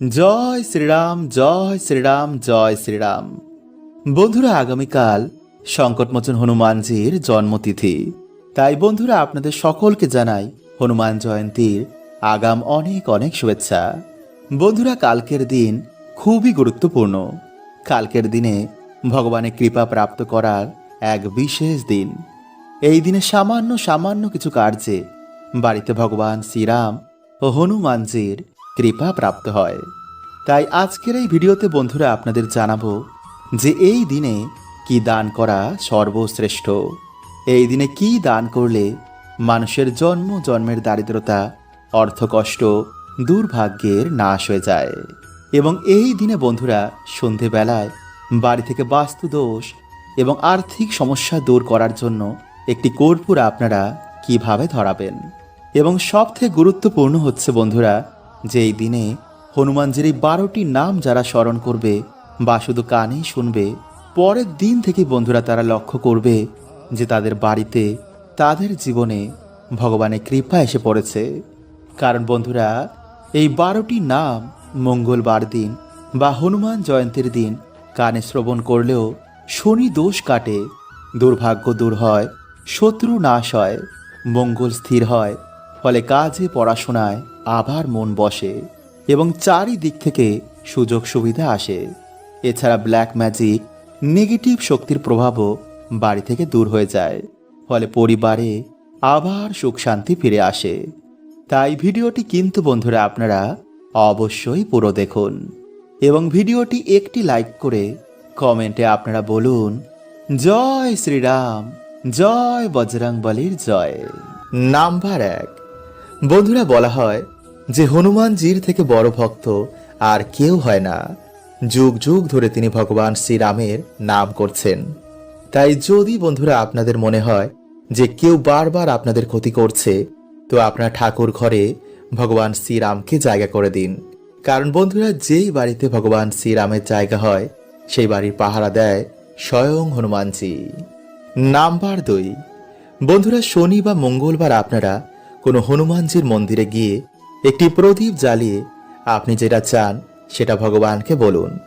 জয় শ্রীরাম জয় শ্রীরাম জয় শ্রীরাম। বন্ধুরা, আগামীকাল সংকটমোচন হনুমানজির জন্মতিথি। তাই বন্ধুরা, আপনাদের সকলকে জানাই হনুমান জয়ন্তীর আগাম অনেক অনেক শুভেচ্ছা। বন্ধুরা, কালকের দিন খুবই গুরুত্বপূর্ণ। কালকের দিনে ভগবানের কৃপা প্রাপ্ত করার এক বিশেষ দিন। এই দিনে সামান্য সামান্য কিছু কার্যে বাড়িতে ভগবান শ্রীরাম ও হনুমানজির কৃপা প্রাপ্ত হয়। তাই আজকের এই ভিডিওতে বন্ধুরা আপনাদের জানাব যে এই দিনে কি দান করা সর্বশ্রেষ্ঠ? এই দিনে কি দান করলে মানুষের জন্ম, জন্মের দারিদ্রতা অর্থকষ্ট দুর্ভাগ্যের নাশ হয়ে যায়? এবং এই দিনে বন্ধুরা সন্ধেবেলায় বাড়ি থেকে বাস্তু দোষ এবং আর্থিক সমস্যা দূর করার জন্য একটি কর্পূর আপনারা কীভাবে ধরাবেন? এবং সবথেকে গুরুত্বপূর্ণ হচ্ছে বন্ধুরা যে এই দিনে হনুমানজির এই বারোটি নাম যারা স্মরণ করবে বা শুধু কানেই শুনবে, পরের দিন থেকে বন্ধুরা তারা লক্ষ্য করবে যে তাদের বাড়িতে, তাদের জীবনে ভগবানের কৃপা এসে পড়েছে। কারণ বন্ধুরা, এই বারোটি নাম মঙ্গলবার দিন বা হনুমান জয়ন্তীর দিন কানে শ্রবণ করলেও শনি দোষ কাটে, দুর্ভাগ্য দূর হয়, শত্রু নাশ হয়, মঙ্গল স্থির হয়, ফলে কাজে পড়াশোনায় আবার মন বসে এবং চারিদিক থেকে সুযোগ সুবিধা আসে। এছাড়া ব্ল্যাক ম্যাজিক নেগেটিভ শক্তির প্রভাবও বাড়ি থেকে দূর হয়ে যায়। ফলে পরিবারে আবার সুখ শান্তি ফিরে আসে। তাই ভিডিওটি কিন্তু বন্ধুরা আপনারা অবশ্যই পুরো দেখুন এবং ভিডিওটি একটি লাইক করে কমেন্টে আপনারা বলুন, জয় শ্রীরাম, জয় বজরং বলির জয়। নাম্বার এক। বন্ধুরা বলা হয় যে হনুমানজির থেকে বড় ভক্ত, আর কেউ হয় না। যুগ যুগ ধরে তিনি ভগবান শ্রীরামের নাম করছেন। তাই যদি বন্ধুরা আপনাদের মনে হয় যে কেউ বারবার আপনাদের ক্ষতি করছে, তো আপনার ঠাকুর ঘরে ভগবান শ্রীরামকে জায়গা করে দিন। কারণ বন্ধুরা, যেই বাড়িতে ভগবান শ্রীরামের জায়গা হয়, সেই বাড়ির পাহারা দেয় স্বয়ং হনুমানজি। নাম্বার দুই। বন্ধুরা, শনি বা মঙ্গলবার আপনারা কোনো হনুমানজির মন্দিরে গিয়ে একটি প্রদীপ জ্বালিয়ে আপনি যেটা চান, সেটা ভগবানকে বলুন।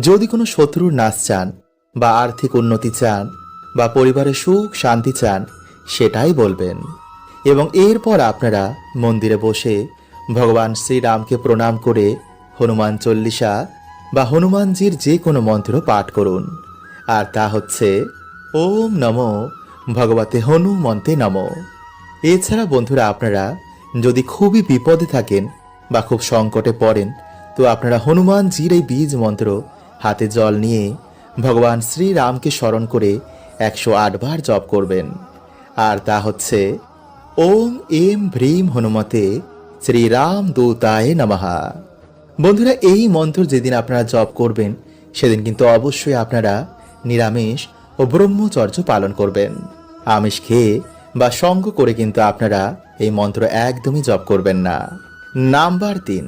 যদি কোনো শত্রুর নাশ চান, বা আর্থিক উন্নতি চান, বা পরিবারে সুখ, শান্তি চান, সেটাই বলবেন। এবং এরপর আপনারা মন্দিরে বসে ভগবান শ্রীরামকে প্রণাম করে হনুমান চল্লিশা বা হনুমানজির যে কোনো মন্ত্র পাঠ করুন। আর তা হচ্ছে, ওম নম ভগবতে হনুমন্তে নম। এছাড়া বন্ধুরা আপনারা যদি খুবই বিপদে থাকেন বা খুব সংকটে পড়েন, তো আপনারা হনুমানজির এই বীজ মন্ত্র হাতে জল নিয়ে ভগবান শ্রীরামকে স্মরণ করে একশো বার জপ করবেন। আর তা হচ্ছে, ওম এম ভ্রীম হনুমতে শ্রীরাম দূতায় নমহা বন্ধুরা, এই মন্ত্র যেদিন আপনারা জপ করবেন, সেদিন কিন্তু অবশ্যই আপনারা নিরামিষ ও ব্রহ্মচর্য পালন করবেন। আমিষ খেয়ে বা সঙ্গ করে কিন্তু আপনারা এই মন্ত্র একদমই জপ করবেন না। নাম্বার তিন।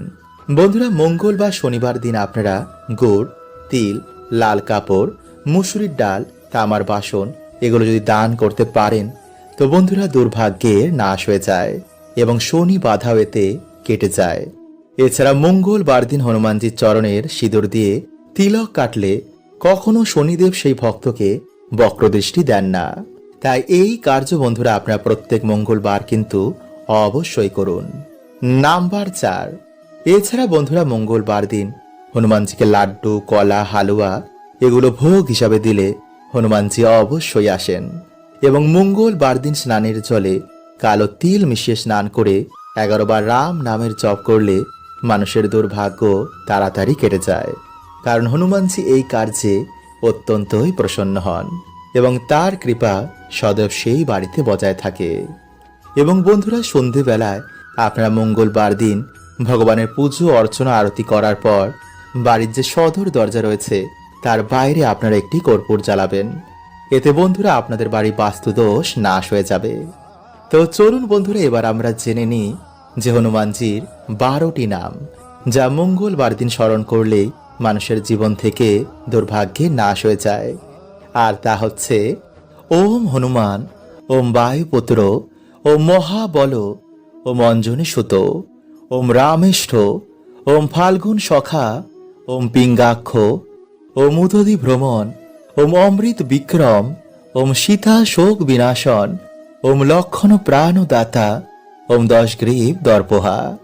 বন্ধুরা, মঙ্গল বা শনিবার দিন আপনারা গুড়, তিল, লাল কাপড়, মুসুরির ডাল, তামার বাসন এগুলো যদি দান করতে পারেন, তো বন্ধুরা দুর্ভাগ্যের নাশ হয়ে যায় এবং শনি বাধা এতে কেটে যায়। এছাড়া মঙ্গলবার দিন হনুমানজির চরণের সিঁদুর দিয়ে তিলক কাটলে কখনো শনিদেব সেই ভক্তকে বক্রদৃষ্টি দেন না। তাই এই কার্য বন্ধুরা আপনারা প্রত্যেক মঙ্গলবার কিন্তু অবশ্যই করুন। নাম্বার চার। এছাড়া বন্ধুরা মঙ্গলবার দিন হনুমানজিকে লাড্ডু, কলা, হালুয়া এগুলো ভোগ হিসাবে দিলে হনুমানজি অবশ্যই আসেন এবং মঙ্গলবার দিন স্নানের জলে কালো তিল মিশিয়ে স্নান করে এগারো বার রাম নামের জপ করলে মানুষের দুর্ভাগ্য তাড়াতাড়ি কেটে যায়। কারণ হনুমানজি এই কার্যে অত্যন্তই প্রসন্ন হন। এবং তার কৃপা সদব সেই বাড়িতে বজায় থাকে। এবং বন্ধুরা, সন্ধেবেলায় আপনারা মঙ্গলবার দিন ভগবানের পুজো, অর্চনা, আরতি করার পর বাড়ির যে সদর দরজা রয়েছে, তার বাইরে আপনারা একটি কর্পূর জ্বালাবেন। এতে বন্ধুরা, আপনাদের বাড়ি বাস্তুদোষ নাশ হয়ে যাবে। তো চলুন বন্ধুরা, এবার আমরা জেনে নিই যে হনুমানজির বারোটি নাম, যা মঙ্গলবার দিন স্মরণ করলেই মানুষের জীবন থেকে দুর্ভাগ্যে নাশ হয়ে যায়। আর তা হচ্ছে, ওম হনুমান, ওম বায়ুপুত্র ও মহাবল, ওম অঞ্জনী সুত, ওম রামেষ্ঠ, ওম ফাল্গুন সখা, ওম পিঙ্গাক্ষ, ওম উদধি ভ্রমণ, ওম অমৃত বিক্রম, ওম সীতা শোক বিনাশন, ওম লক্ষণ প্রাণদাতা, ওম দশ গ্রীব দর্পহা।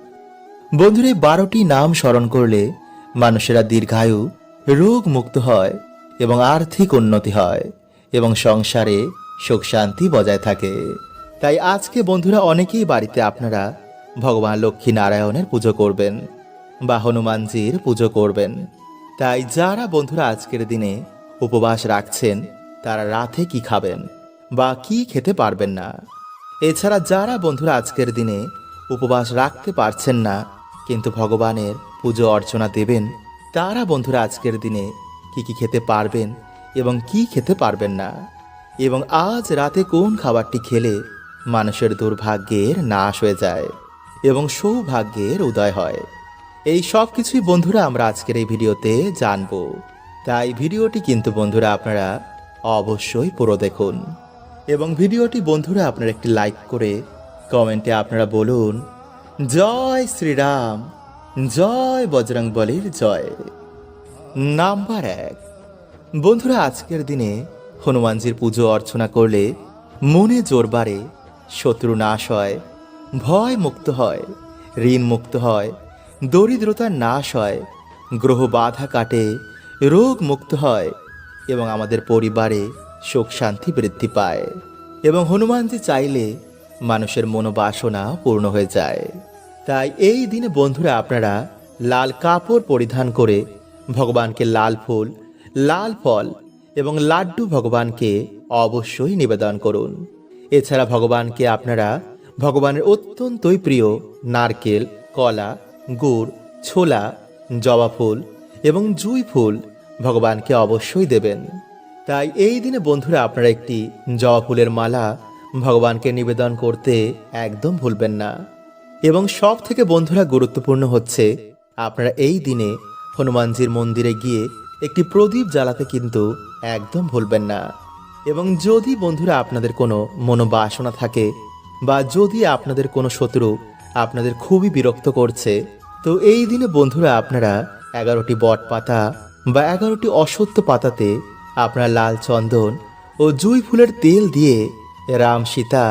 বন্ধুরে, বারোটি নাম স্মরণ করলে মানুষেরা দীর্ঘায়ু রোগ মুক্ত হয়। এবং আর্থিক উন্নতি হয় এবং সংসারে সুখ শান্তি বজায় থাকে। তাই আজকে বন্ধুরা অনেকেই বাড়িতে আপনারা ভগবান লক্ষ্মী নারায়ণের পুজো করবেন বা হনুমানজির পুজো করবেন। তাই যারা বন্ধুরা আজকের দিনে উপবাস রাখছেন, তারা রাতে কি খাবেন বা কি খেতে পারবেন না? এছাড়া যারা বন্ধুরা আজকের দিনে উপবাস রাখতে পারছেন না, কিন্তু ভগবানের পুজো অর্চনা দেবেন, তারা বন্ধুরা আজকের দিনে কি কি খেতে পারবেন এবং কি খেতে পারবেন না? এবং আজ রাতে কোন খাবারটি খেলে মানুষের দুর্ভাগ্যের নাশ হয়ে যায় এবং সৌভাগ্যের উদয় হয়? এই সব কিছুই বন্ধুরা আমরা আজকের এই ভিডিওতে জানব। তাই ভিডিওটি কিন্তু বন্ধুরা আপনারা অবশ্যই পুরো দেখুন। এবং ভিডিওটি বন্ধুরা আপনারা একটি লাইক করে কমেন্টে আপনারা বলুন, জয় শ্রীরাম, জয় বজরং বলির জয়। নাম্বার এক। বন্ধুরা, আজকের দিনে হনুমানজির পুজো অর্চনা করলে মনে জোর বাড়ে, শত্রু নাশ হয়, ভয় মুক্ত হয়, ঋণ মুক্ত হয় দরিদ্রতার নাশ হয়, গ্রহ বাধা কাটে, রোগ মুক্ত হয় এবং আমাদের পরিবারে সুখ শান্তি বৃদ্ধি পায় এবং হনুমানজি চাইলে মানুষের মনোবাসনা পূর্ণ হয়ে যায়। তাই এই দিনে বন্ধুরা, আপনারা লাল কাপড় পরিধান করে ভগবানকে লাল ফুল, লাল ফল এবং লাড্ডু ভগবানকে অবশ্যই নিবেদন করুন। এছাড়া ভগবানকে আপনারা ভগবানের অত্যন্তই প্রিয় নারকেল, কলা, গুড়, ছোলা, জবা ফুল এবং জুই ফুল ভগবানকে অবশ্যই দেবেন। তাই এই দিনে বন্ধুরা আপনারা একটি জবা ফুলের মালা ভগবানকে নিবেদন করতে একদম ভুলবেন না। এবং সব থেকে বন্ধুরা গুরুত্বপূর্ণ হচ্ছে, আপনারা এই দিনে হনুমানজির মন্দিরে গিয়ে একটি প্রদীপ জ্বালাতে কিন্তু একদম ভুলবেন না। এবং যদি বন্ধুরা আপনাদের কোনো মনোবাসনা থাকে বা যদি আপনাদের কোনো শত্রু আপনাদের খুবই বিরক্ত করছে, তো এই দিনে বন্ধুরা আপনারা এগারোটি বট পাতা বা এগারোটি অসত্য পাতাতে আপনার লাল চন্দন ও জুই ফুলের তেল দিয়ে রাম সীতা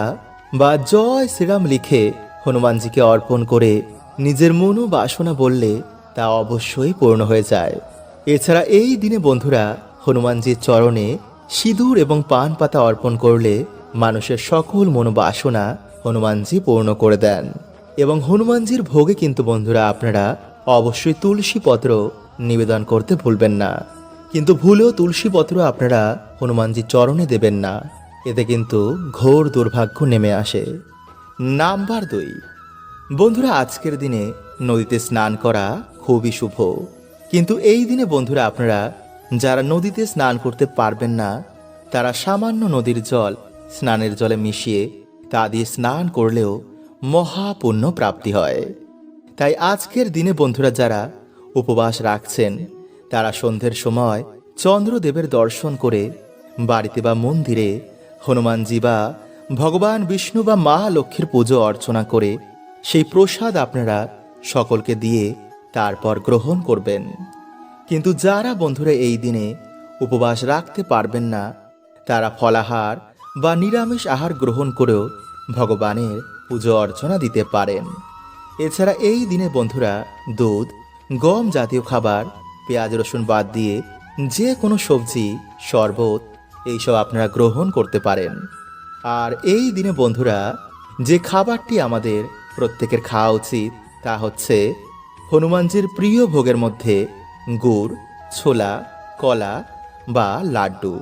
বা জয় শ্রীরাম লিখে হনুমানজিকে অর্পণ করে নিজের মনোবাসনা বললে তা অবশ্যই পূর্ণ হয়ে যায়। এছাড়া এই দিনে বন্ধুরা হনুমানজির চরণে সিঁদুর এবং পান পাতা অর্পণ করলে মানুষের সকল মনোবাসনা হনুমানজি পূর্ণ করে দেন। এবং হনুমানজির ভোগে কিন্তু বন্ধুরা আপনারা অবশ্যই তুলসী পত্র নিবেদন করতে ভুলবেন না। কিন্তু ভুলেও তুলসী পত্র আপনারা হনুমানজির চরণে দেবেন না। এতে কিন্তু ঘোর দুর্ভাগ্য নেমে আসে। নাম্বার দুই। বন্ধুরা, আজকের দিনে নদীতে স্নান করা খুবই শুভ। কিন্তু এই দিনে বন্ধুরা আপনারা, যারা নদীতে স্নান করতে পারবেন না, তারা সামান্য নদীর জল, স্নানের জলে মিশিয়ে তা দিয়ে স্নান করলেও মহাপুণ্য প্রাপ্তি হয়। তাই আজকের দিনে বন্ধুরা যারা উপবাস রাখছেন, তারা সন্ধ্যের সময় চন্দ্রদেবের দর্শন করে বাড়িতে বা মন্দিরে হনুমানজি বা ভগবান বিষ্ণু বা মা লক্ষ্মীর পুজো অর্চনা করে সেই প্রসাদ আপনারা সকলকে দিয়ে তারপর গ্রহণ করবেন। কিন্তু যারা বন্ধুরা এই দিনে উপবাস রাখতে পারবেন না, তারা ফলাহার বা নিরামিষ আহার গ্রহণ করেও ভগবানের পুজো অর্চনা দিতে পারেন। এছাড়া এই দিনে বন্ধুরা দুধ, গম জাতীয় খাবার, পেঁয়াজ, রসুন বাদ দিয়ে যে কোনো সবজি, শরবত এইসব আপনারা গ্রহণ করতে পারেন। আর এই দিনে বন্ধুরা যে খাবারটি আমাদের প্রত্যেকের খাওয়া উচিত তা হচ্ছে হনুমানজির প্রিয় ভোগের মধ্যে গুড়, ছোলা, কলা বা লাড্ডু।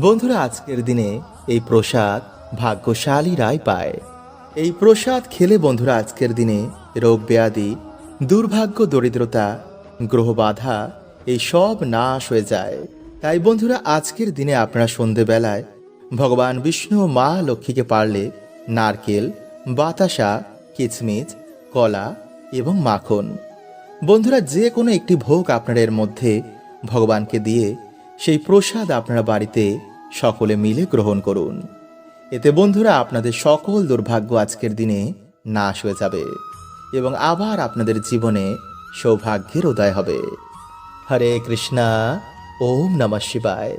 বন্ধুরা, আজকের দিনে এই প্রসাদ ভাগ্যশালীরাই পায়। এই প্রসাদ খেলে বন্ধুরা, আজকের দিনে রোগ ব্যাধি, দুর্ভাগ্য, দরিদ্রতা, গ্রহ বাধা, এই সব নাশ হয়ে যায়। তাই বন্ধুরা, আজকের দিনে আপনারা সন্ধেবেলায় ভগবান বিষ্ণু মা লক্ষ্মীকে পারলে নারকেল, বাতাসা, কিচমিচ, কলা এবং মাখন। বন্ধুরা, যে কোনো একটি ভোগ আপনারা এর মধ্যে ভগবানকে দিয়ে সেই প্রসাদ আপনারা বাড়িতে সকলে মিলে গ্রহণ করুন। এতে বন্ধুরা, আপনাদের সকল দুর্ভাগ্য আজকের দিনে নাশ হয়ে যাবে এবং আবার আপনাদের জীবনে সৌভাগ্যের উদয় হবে। হরে কৃষ্ণা, ওম নমঃ শিবায়।